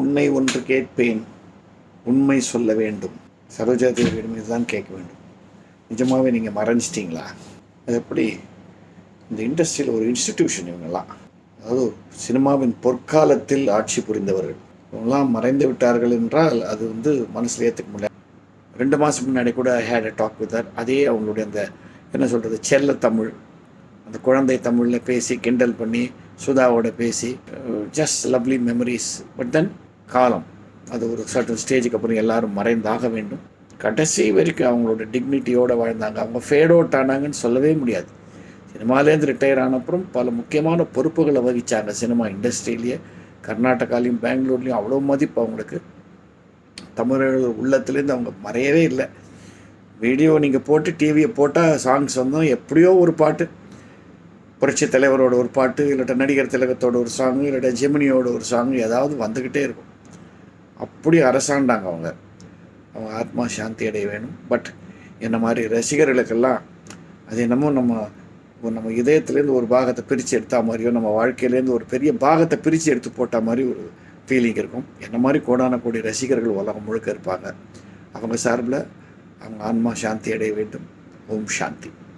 உன்னை ஒன்று கேட்பேன். உண்மை சொல்ல வேண்டும். சரோஜா தேவியிடம் இதுதான் கேட்க வேண்டும். நிஜமாகவே நீங்கள் மறைஞ்சிட்டிங்களா அது எப்படி? இந்த இண்டஸ்ட்ரியில் ஒரு இன்ஸ்டிடியூஷன் இவங்கெல்லாம். அதாவது சினிமாவின் பொற்காலத்தில் ஆட்சி புரிந்தவர்கள். இவங்கெல்லாம் மறைந்து விட்டார்கள் என்றால் அது வந்து மனசில் ஏற்றுக்க முடியாது. ரெண்டு மாதம் முன்னாடி கூட ஹேட் அ டாக் வித் அதே அவங்களுடைய அந்த என்ன சொல்கிறது செல்ல தமிழ். அந்த குழந்தை தமிழில் பேசி கிண்டல் பண்ணி சுதாவோட பேசி just lovely memories but then காலம். அது ஒரு சர்டன் ஸ்டேஜுக்கு அப்புறம் எல்லாரும் மறைந்தாக வேண்டும். கடைசி வரைக்கும் அவங்களோட டிக்னிட்டியோடு வாழ்ந்தாங்க. அவங்க ஃபேட் அவுட் ஆனாங்கன்னு சொல்லவே முடியாது. சினிமாலேருந்து ரிட்டையர் ஆன அப்புறம் பல முக்கியமான பொறுப்புகளை வகித்தாங்க சினிமா இண்டஸ்ட்ரியிலேயே கர்நாடகாலையும் பெங்களூர்லேயும் அவ்வளோ மதிப்பு அவங்களுக்கு. தமிழர்கள் உள்ளத்துலேருந்து அவங்க மறையவே இல்லை. வீடியோ நீங்கள் போட்டு டிவியை போட்டால் சாங்ஸ் வந்தோம் எப்படியோ ஒரு பாட்டு. புரட்சி தலைவரோட ஒரு பாட்டு இல்லாட்ட நடிகர் திலகத்தோட ஒரு சாங்கு இல்லாட்ட ஜெமினியோட ஒரு சாங்கு ஏதாவது வந்துக்கிட்டே இருக்கும். அப்படி அரசாண்டாங்க அவங்க. அவங்க ஆத்மா சாந்தி அடைய வேணும். பட் என்ன மாதிரி ரசிகர்களுக்கெல்லாம் அது என்னமோ நம்ம ஒரு நம்ம இதயத்துலேருந்து ஒரு பாகத்தை பிரித்து எடுத்தா மாதிரியோ நம்ம வாழ்க்கையிலேருந்து ஒரு பெரிய பாகத்தை பிரித்து எடுத்து போட்ட மாதிரி ஒரு ஃபீலிங் இருக்கும். என்ன மாதிரி கோடான கோடி ரசிகர்கள் உலகம் முழுக்க இருப்பாங்க. அவங்க சார்பில் அவங்க ஆன்மா சாந்தி அடைய வேண்டும். ஓம் சாந்தி.